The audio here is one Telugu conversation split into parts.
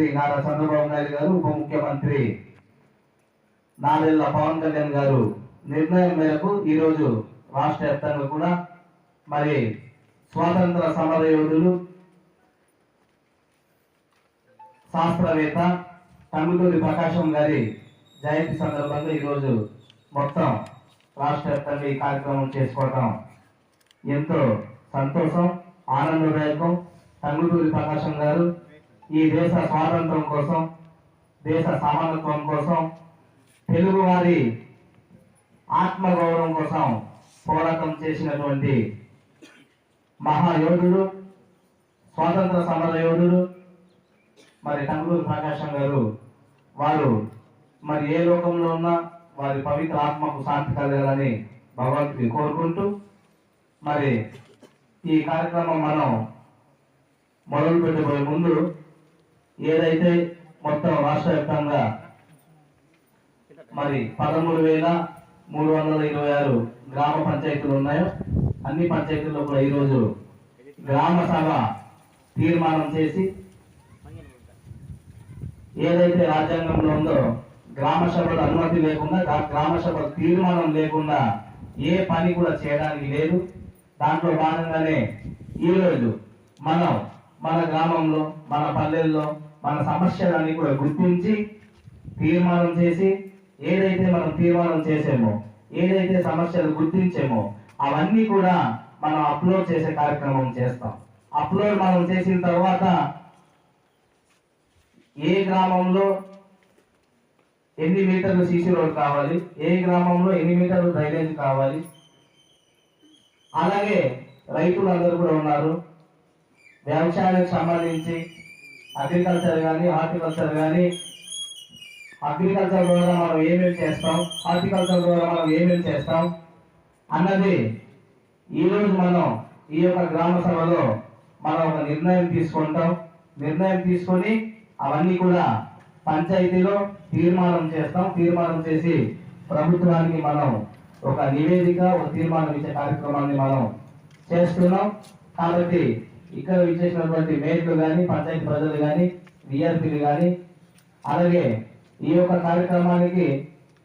ముఖ్యమంత్రి నారా చంద్రబాబు నాయుడు గారు ఉప ముఖ్యమంత్రి నాదెళ్ళ పవన్ కళ్యాణ్ గారు నిర్ణయం మేరకు ఈరోజు రాష్ట్ర వ్యాప్తంగా కూడా మరి స్వాతంత్ర సమర యోధులు శాస్త్రవేత్త టంగుటూరి ప్రకాశం గారి జయంతి సందర్భంగా ఈరోజు మొత్తం రాష్ట్ర వ్యాప్తంగా ఈ కార్యక్రమం చేసుకోవటం ఎంతో సంతోషం ఆనందదాయకం. టంగుటూరి ప్రకాశం గారు ఈ దేశ స్వాతంత్రం కోసం దేశ సమానత్వం కోసం తెలుగు వారి ఆత్మగౌరవం కోసం పోరాటం చేసినటువంటి మహాయోధుడు స్వాతంత్ర సమర యోధుడు మరి టంగుటూరి ప్రకాశం గారు వారు మరి ఏ లోకంలో ఉన్నా వారి పవిత్ర ఆత్మకు శాంతి కలగాలని భగవంతుని కోరుకుంటూ మరి ఈ కార్యక్రమం మనం మొదలు పెట్టబోయే ముందు ఏదైతే మొత్తం రాష్ట్ర వ్యాప్తంగా మరి పదమూడు వేల మూడు వందల ఇరవై ఆరు గ్రామ పంచాయతీలు ఉన్నాయో అన్ని పంచాయతీల్లో కూడా ఈరోజు గ్రామ సభ తీర్మానం చేసి ఏదైతే రాజ్యాంగంలో ఉందో గ్రామ సభలు అనుమతి లేకుండా గ్రామ సభ తీర్మానం లేకుండా ఏ పని కూడా చేయడానికి లేదు. దాంట్లో భాగంగానే ఈరోజు మనం మన గ్రామంలో మన పల్లెల్లో మన సమస్యలన్నీ కూడా గుర్తించి తీర్మానం చేసి ఏదైతే మనం తీర్మానం చేసామో ఏదైతే సమస్యలు గుర్తించామో అవన్నీ కూడా మనం అప్లోడ్ చేసే కార్యక్రమం చేస్తాం. అప్లోడ్ మనం చేసిన తర్వాత ఏ గ్రామంలో ఎన్ని మీటర్లు సీసీ రోడ్ కావాలి ఏ గ్రామంలో ఎన్ని మీటర్లు డ్రైనేజ్ కావాలి అలాగే రైతులు అందరూ కూడా ఉన్నారు. వ్యవసాయానికి సంబంధించి అగ్రికల్చర్ కానీ హార్టికల్చర్ కానీ అగ్రికల్చర్ ద్వారా మనం ఏమేమి చేస్తాం హార్టికల్చర్ ద్వారా మనం ఏమేమి చేస్తాం అన్నది ఈరోజు మనం ఈ యొక్క గ్రామ సభలో మనం ఒక నిర్ణయం తీసుకుంటాం. నిర్ణయం తీసుకొని అవన్నీ కూడా పంచాయతీలో తీర్మానం చేస్తాం. తీర్మానం చేసి ప్రభుత్వానికి మనం ఒక నివేదిక ఒక తీర్మానం ఇచ్చే కార్యక్రమాన్ని మనం చేస్తున్నాం. కాబట్టి ఇక్కడ విచ్చేసినటువంటి మేయర్లు కానీ పంచాయతీ ప్రజలు కానీ విఆర్పీలు కానీ అలాగే ఈ యొక్క కార్యక్రమానికి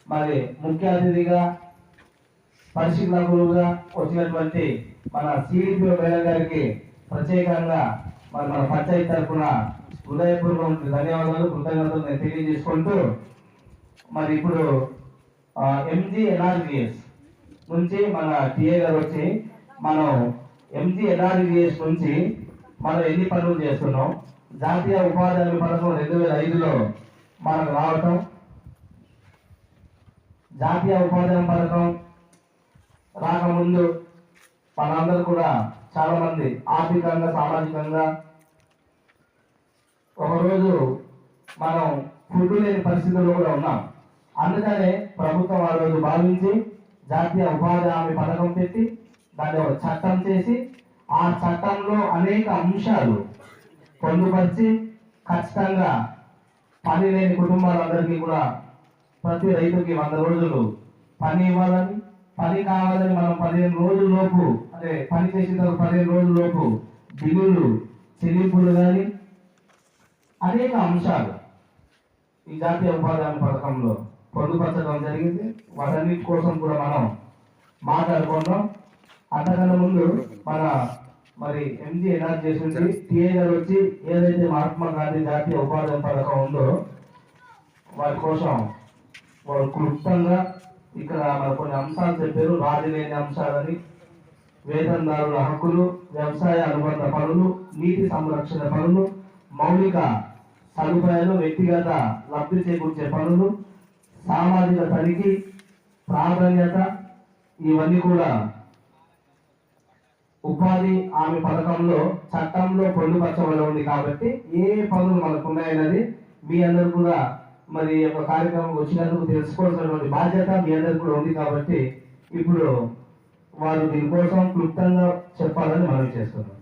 మరి ముఖ్య అతిథిగా పరిశీలకులుగా వచ్చినటువంటి మన సిడిపి మేడం గారికి ప్రత్యేకంగా మరి మన పంచాయతీ తరఫున హృదయపూర్వక ధన్యవాదాలు కృతజ్ఞతలు నేను తెలియజేసుకుంటూ మరి ఇప్పుడు ఎంజీ ఎన్ఆర్జిఎస్ నుంచి మన టీఏ గారు వచ్చి మనం ఎంజీ ఎన్ఆర్జిఎస్ నుంచి మనం ఎన్ని పనులు చేస్తున్నాం? జాతీయ ఉపాధి హామీ పథకం రెండు వేల ఐదులో మనకు రావటం జాతీయ ఉపాధి హామీ పథకం రాకముందు మనందరూ కూడా చాలామంది ఆర్థికంగా సామాజికంగా ఒకరోజు మనం ఫుడ్ లేని పరిస్థితుల్లో కూడా ఉన్నాం. అందుకనే ప్రభుత్వం ఆ రోజు భావించి జాతీయ ఉపాధి హామీ పథకం పెట్టి దాన్ని ఒక చట్టం చేసి ఆ చట్టంలో అనేక అంశాలు పొందుపరిచి ఖచ్చితంగా పని లేని కుటుంబాలందరికీ కూడా ప్రతి రైతుకి వంద రోజులు పని ఇవ్వాలని పని కావాలని మనం పదిహేను రోజుల లోపు అంటే పని చేసిన తర్వాత పదిహేను రోజుల లోపు బిల్లులు చెల్లింపులు కానీ అనేక అంశాలు ఈ జాతీయ ఉపాధి హామీ పథకంలో పొందుపరచడం జరిగింది. వాటన్నిటి కోసం కూడా మనం మాట్లాడుకున్నాం అంతకన్నా ముందు మన మరి ఎంజీ ఎలాంటి చేసింది. టిఏ గారు వచ్చి ఏదైతే మహాత్మా గాంధీ జాతీయ ఉపాధి పథకం ఉందో వారి కోసం వారు క్లుప్తంగా ఇక్కడ మన కొన్ని అంశాలు చెప్పారు. రాజు లేని అంశాలని వేతనదారుల హక్కులు వ్యవసాయ అనుబంధ పనులు నీటి సంరక్షణ పనులు మౌలిక సదుపాయాలు వ్యక్తిగత లబ్ధి చేకూర్చే పనులు సామాజిక తనిఖీ ప్రాధాన్యత ఇవన్నీ కూడా ఉపాధి హామీ పథకంలో చట్టంలో పొందుపరచబడి ఉంది కాబట్టి ఏ పనులు మనకు ఉన్నాయన్నది మీ అందరు కూడా మరి ఒక యొక్క కార్యక్రమం వచ్చినందుకు తెలుసుకోవాల్సినటువంటి బాధ్యత మీ అందరికి కూడా ఉంది కాబట్టి ఇప్పుడు వారు దీనికోసం క్లుప్తంగా చెప్పాలని మనం చేస్తున్నాం